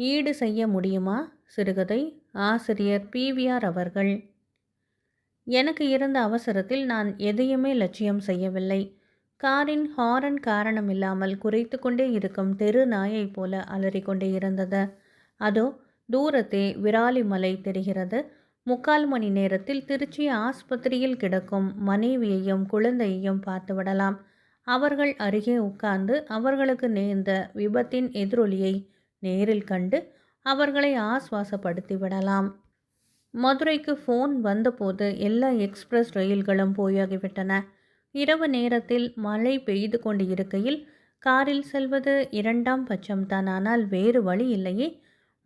ஈடு செய்ய முடியுமா? சிறுகதை ஆசிரியர் பிவிஆர் அவர்கள். எனக்கு இருந்த அவசரத்தில் நான் எதையுமே லட்சியம் செய்யவில்லை. காரின் ஹாரன் காரணமில்லாமல் குறைத்து கொண்டே இருக்கும் தெரு நாயைப் போல அலறிக்கொண்டே இருந்தது. அதோ தூரத்தே விராலிமலை தெரிகிறது. முக்கால் மணி நேரத்தில் திருச்சி ஆஸ்பத்திரியில் கிடக்கும் மனைவியையும் குழந்தையையும் பார்த்து விடலாம். அவர்கள் அருகே உட்கார்ந்து அவர்களுக்கு நேர்ந்த விபத்தின் எதிரொலியை நேரில் கண்டு அவர்களை ஆஸ்வாசப்படுத்தி விடலாம் மதுரைக்கு ஃபோன் வந்தபோது எல்லா எக்ஸ்பிரஸ் ரயில்களும் போயாகிவிட்டன. இரவு நேரத்தில் மழை பெய்து கொண்டு இருக்கையில் காரில் செல்வது இரண்டாம் பட்சம்தான். ஆனால் வேறு வழி இல்லையே.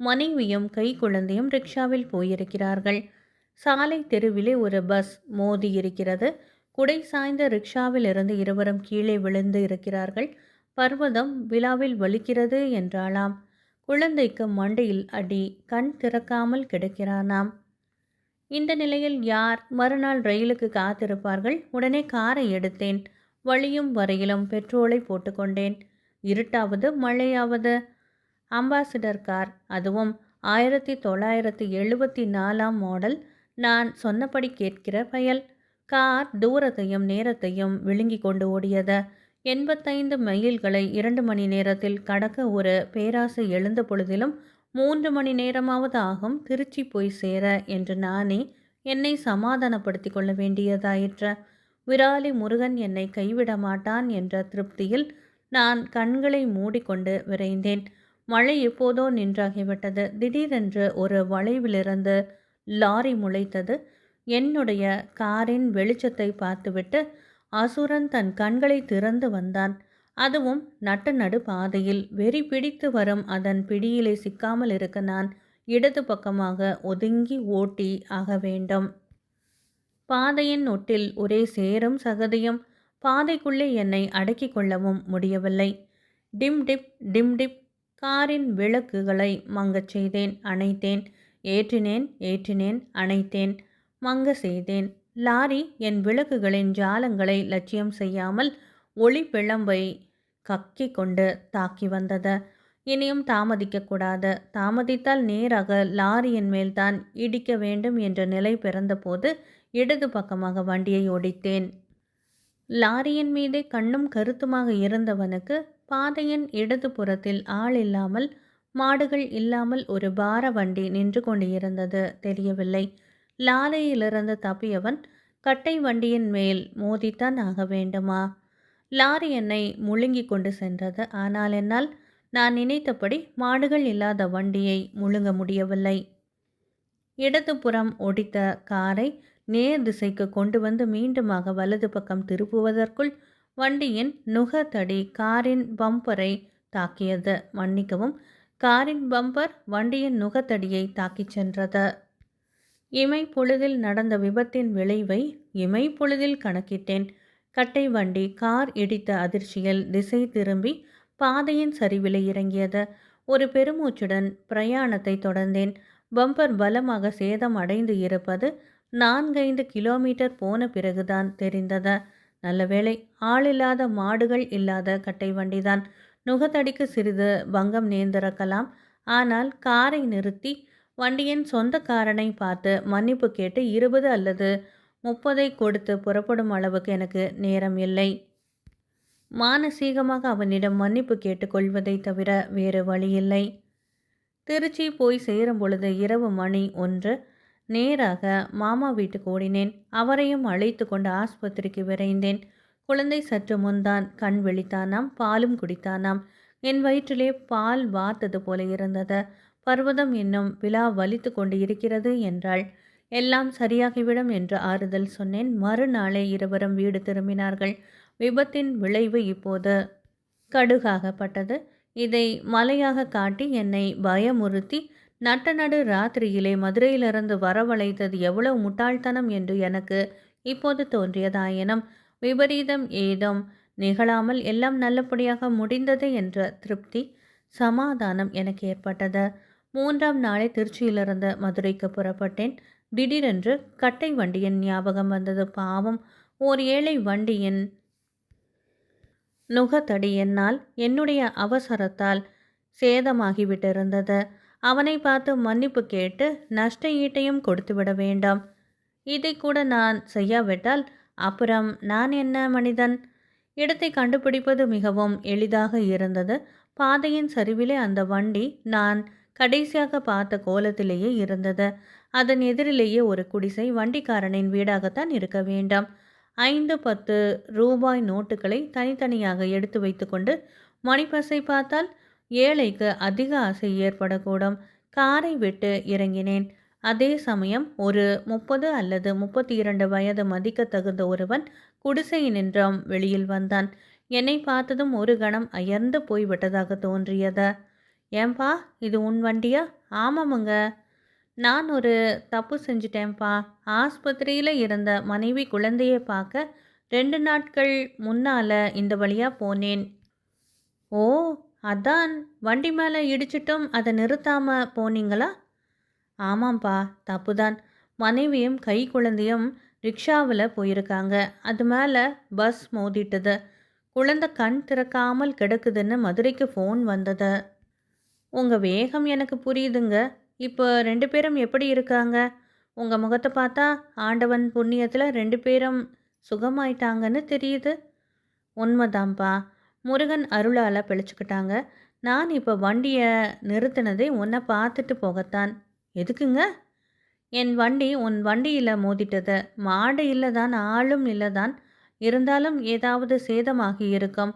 மனைவியும் கை குழந்தையும் ரிக்ஷாவில் போயிருக்கிறார்கள். சாலை தெருவிலே ஒரு பஸ் மோதி இருக்கிறது. குடை சாய்ந்த ரிக்ஷாவில் இருந்து இருவரும் கீழே விழுந்து இருக்கிறார்கள். பர்வதம் விழாவில் வலிக்கிறது என்றாளாம். குழந்தைக்கு மண்டையில் அடி கண் திறக்காமல் கிடக்கிறானாம். இந்த நிலையில் யார் மறுநாள் ரயிலுக்கு காத்திருப்பார்கள்? உடனே காரை எடுத்தேன். வழியும் வரையிலும் பெட்ரோலை போட்டுக்கொண்டேன் இருட்டாவது மழையாவது. அம்பாசிடர் கார் அதுவும் ஆயிரத்தி தொள்ளாயிரத்தி எழுபத்தி நாலாம் மாடல். நான் சொன்னபடி கேட்கிற பயல். கார் தூரத்தையும் நேரத்தையும் விழுங்கி கொண்டு ஓடியது. எண்பத்தைந்து மைல்களை இரண்டு மணி நேரத்தில் கடக்க ஒரு பேராசை எழுந்த பொழுதிலும் மூன்று மணி நேரமாவது ஆகும் திருச்சி போய் சேர என்று நானே என்னை சமாதானப்படுத்தி கொள்ள வேண்டியதாயிற்ற. விராலி முருகன் என்னை கைவிட மாட்டான் என்ற திருப்தியில் நான் கண்களை மூடிக்கொண்டு விரைந்தேன். மழை எப்போதோ நின்றாகிவிட்டது. திடீரென்று ஒரு வளைவிலிருந்து லாரி முளைத்தது. என்னுடைய காரின் வெளிச்சத்தை பார்த்துவிட்டு அசுரன் தன் கண்களை திறந்து வந்தான். அதுவும் நட்ட நடு பாதையில். வெறி பிடித்து வரும் அதன் பிடியிலே சிக்காமல் இருக்க நான் இடது பக்கமாக ஒதுங்கி ஓட்டி ஆக வேண்டும். பாதையின் ஒட்டில் ஒரே சேரும் சகதியும் பாதைக்குள்ளே என்னை அடக்கிக் கொள்ளவும் முடியவில்லை. டிம் டிப் டிம் டிப் காரின் விளக்குகளை மங்கச் செய்தேன் அணைத்தேன். ஏற்றினேன் ஏற்றினேன் அணைத்தேன் மங்க செய்தேன். லாரி என் விளக்குகளின் ஜாலங்களை லட்சியம் செய்யாமல் ஒளி பிழம்பை கக்கி கொண்டு தாக்கி வந்தது. இனியும் தாமதிக்கக்கூடாது தாமதித்தால் நேராக லாரியின் மேல்தான் இடிக்க வேண்டும் என்ற நிலை பிறந்தபோது இடது பக்கமாக வண்டியை ஒடித்தேன் லாரியின் மீதே கண்ணும் கருத்துமாக இருந்தவனுக்கு பாதையின் இடது புறத்தில் ஆள் இல்லாமல் மாடுகள் இல்லாமல் ஒரு பார வண்டி நின்று கொண்டிருந்தது தெரியவில்லை. லாலையிலிருந்து தப்பியவன் கட்டை வண்டியின் மேல் மோதித்தான் ஆக வேண்டுமா? லாரி என்னை முழுங்கி கொண்டு சென்றது. ஆனால் என்னால் நான் நினைத்தபடி மாடுகள் இல்லாத வண்டியை முழுங்க முடியவில்லை. இடதுபுறம் ஒடித்த காரை நேர் திசைக்கு கொண்டு வந்து மீண்டுமாக வலது பக்கம் திருப்புவதற்குள் வண்டியின் நுகத்தடி காரின் பம்பரை தாக்கியது. மன்னிக்கவும் காரின் பம்பர் வண்டியின் நுகத்தடியை தாக்கிச் சென்றது. இமைப்பொழுதில் நடந்த விபத்தின் விளைவை இமைப்பொழுதில் கணக்கிட்டேன். கட்டை வண்டி கார் இடித்த அதிர்ச்சியில் திசை திரும்பி பாதையின் சரிவிலை இறங்கியது. ஒரு பெருமூச்சுடன் பிரயாணத்தை தொடர்ந்தேன். பம்பர் பலமாக சேதம் அடைந்து இருப்பது நான்கைந்து கிலோமீட்டர் போன பிறகுதான் தெரிந்தது. நல்லவேளை ஆளில்லாத மாடுகள் இல்லாத கட்டை வண்டிதான். நுகத்தடிக்கு சிறிது பங்கம் நேர்ந்திருக்கலாம். ஆனால் காரை நிறுத்தி வண்டியின் சொந்தக்காரனை பார்த்து மன்னிப்பு கேட்டு இருபது அல்லது முப்பதை கொடுத்து புறப்படும் அளவுக்கு எனக்கு நேரம் இல்லை. மானசீகமாக அவனிடம் மன்னிப்பு கேட்டுக்கொள்வதை தவிர வேறு வழியில்லை. திருச்சி போய் சேரும் பொழுது இரவு மணி ஒன்று. நேராக மாமா வீட்டுக்கு ஓடினேன். அவரையும் அழைத்து கொண்டு ஆஸ்பத்திரிக்கு விரைந்தேன். குழந்தை சற்று முன்தான் கண் விழித்தானாம் பாலும் குடித்தானாம். என் வயிற்றிலே பால் வாத்தது போல இருந்தது. பர்வதம் இன்னும் விழா வலித்து கொண்டு இருக்கிறது என்றாள். எல்லாம் சரியாகிவிடும் என்று ஆறுதல் சொன்னேன். மறுநாளே இருவரும் வீடு திரும்பினார்கள். விபத்தின் விளைவு இப்போது கடுகாகப்பட்டது. இதை மலையாக காட்டி என்னை பயமுறுத்தி நட்ட நடு ராத்திரியிலே மதுரையிலிருந்து வரவழைத்தது எவ்வளவு முட்டாள்தனம் என்று எனக்கு இப்போது தோன்றியதாயினும் விபரீதம் ஏதும் நிகழாமல் எல்லாம் நல்லபடியாக முடிந்தது என்ற திருப்தி சமாதானம் எனக்கு ஏற்பட்டது. மூன்றாம் நாளை திருச்சியிலிருந்து மதுரைக்கு புறப்பட்டேன். திடீரென்று கட்டை வண்டியின் ஞாபகம் வந்தது. பாவம் ஓர் ஏழை வண்டியின் நுகத்தடி என்னால் என்னுடைய அவசரத்தால் சேதமாகிவிட்டிருந்தது. அவனை பார்த்து மன்னிப்பு கேட்டு நஷ்ட ஈட்டையும் கொடுத்து விட வேண்டாம். இதை கூட நான் செய்யாவிட்டால் அப்புறம் நான் என்ன மனிதன்? இடத்தை கண்டுபிடிப்பது மிகவும் எளிதாக இருந்தது. பாதையின் சரிவிலே அந்த வண்டி நான் கடைசியாக பார்த்த கோலத்திலேயே இருந்தது. அதன் எதிரிலேயே ஒரு குடிசை வண்டிக்காரனின் வீடாகத்தான் இருக்க வேண்டாம். ஐந்து பத்து ரூபாய் நோட்டுகளை தனித்தனியாக எடுத்து வைத்துக்கொண்டு மணிப்பசை பார்த்தால் ஏழைக்கு அதிக ஆசை ஏற்படக்கூடும். காரை விட்டு இறங்கினேன். அதே சமயம் ஒரு முப்பது அல்லது முப்பத்தி இரண்டு வயது மதிக்க தகுந்த ஒருவன் குடிசையினின்றும் வெளியில் வந்தான். என்னை பார்த்ததும் ஒரு கணம் அயர்ந்து போய்விட்டதாக தோன்றியது. ஏன்பா இது உன் வண்டியா? ஆமாமுங்க. நான் ஒரு தப்பு செஞ்சிட்டேன்ப்பா ஆஸ்பத்திரியில் இருந்த மனைவி குழந்தையை பார்க்க ரெண்டு நாட்கள் முன்னால் இந்த வழியாக போனேன். ஓ அதான். வண்டி மேலே இடிச்சிட்டும் அதை நிறுத்தாமல் போனீங்களா? ஆமாம்ப்பா தப்புதான். மனைவியும் கை குழந்தையும் ரிக்ஷாவில் போயிருக்காங்க. அது மேலே பஸ் மோதிட்டது. குழந்தை கண் திறக்காமல் கிடக்குதுன்னு மதுரைக்கு ஃபோன் வந்தது. உங்கள் வேகம் எனக்கு புரியுதுங்க. இப்போ ரெண்டு பேரும் எப்படி இருக்காங்க? உங்கள் முகத்தை பார்த்தா ஆண்டவன் புண்ணியத்தில் ரெண்டு பேரும் சுகமாயிட்டாங்கன்னு தெரியுது. உண்மைதான்ப்பா முருகன் அருளால் பிழைச்சிக்கிட்டாங்க. நான் இப்போ வண்டியை நிறுத்தினதை உன்னை பார்த்துட்டு போகத்தான். எதுக்குங்க? என் வண்டி உன் வண்டியில் மோதிட்டது. மாடு இல்லை தான் ஆளும் இல்லைதான். இருந்தாலும் ஏதாவது சேதமாகி இருக்கும்.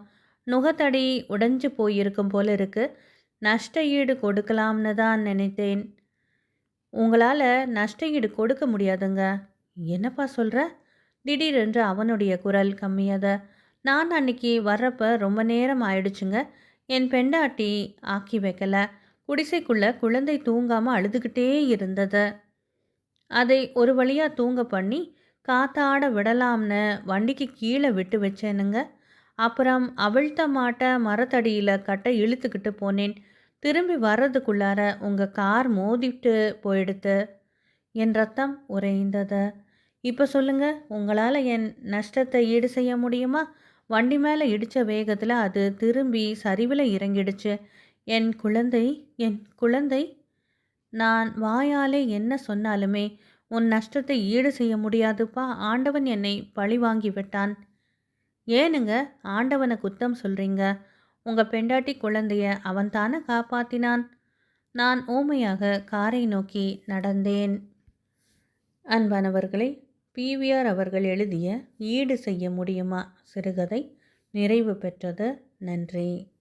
நுகத்தடி உடைஞ்சு போயிருக்கும் போல இருக்குது நஷ்ட ஈடு கொடுக்கலாம்னு தான் நினைத்தேன். உங்களால் நஷ்ட ஈடு கொடுக்க முடியாதுங்க. என்னப்பா சொல்கிற திடீரென்று அவனுடைய குரல் கம்மியாத நான் அன்னைக்கு வர்றப்ப ரொம்ப நேரம் ஆயிடுச்சுங்க. என் பெண்டாட்டி ஆக்கி வைக்கல. குடிசைக்குள்ளே குழந்தை தூங்காமல் அழுதுகிட்டே இருந்தது. அதை ஒரு வழியாக தூங்க பண்ணி காத்தாட விடலாம்னு வண்டிக்கு கீழே விட்டு வச்சேனுங்க. அப்புறம் அவிழ்த்த மாட்ட மரத்தடியில் கட்ட இழுத்துக்கிட்டு போனேன். திரும்பி வர்றதுக்குள்ளார உங்கள் கார் மோதிட்டு போயிடுத்து. என் ரத்தம் உறைந்தது. இப்போ சொல்லுங்க உங்களால் என் நஷ்டத்தை ஈடு செய்ய முடியுமா? வண்டி மேலே இடித்த வேகத்தில் அது திரும்பி சரிவில் இறங்கிடுச்சு. என் குழந்தை என் குழந்தை நான் வாயாலே என்ன சொன்னாலுமே உன் நஷ்டத்தை ஈடு செய்ய முடியாதுப்பா. ஆண்டவன் என்னை பழி வாங்கி விட்டான். ஏனுங்க ஆண்டவனை குத்தம் சொல்கிறீங்க உங்கள் பெண்டாட்டி குழந்தைய அவன் தானே காப்பாத்தினான்? நான் ஊமையாக காரை நோக்கி நடந்தேன். அன்பானவர்களே பிவிஆர் அவர்கள் எழுதிய ஈடு செய்ய முடியுமா? சிறுகதை நிறைவு பெற்றது. நன்றி.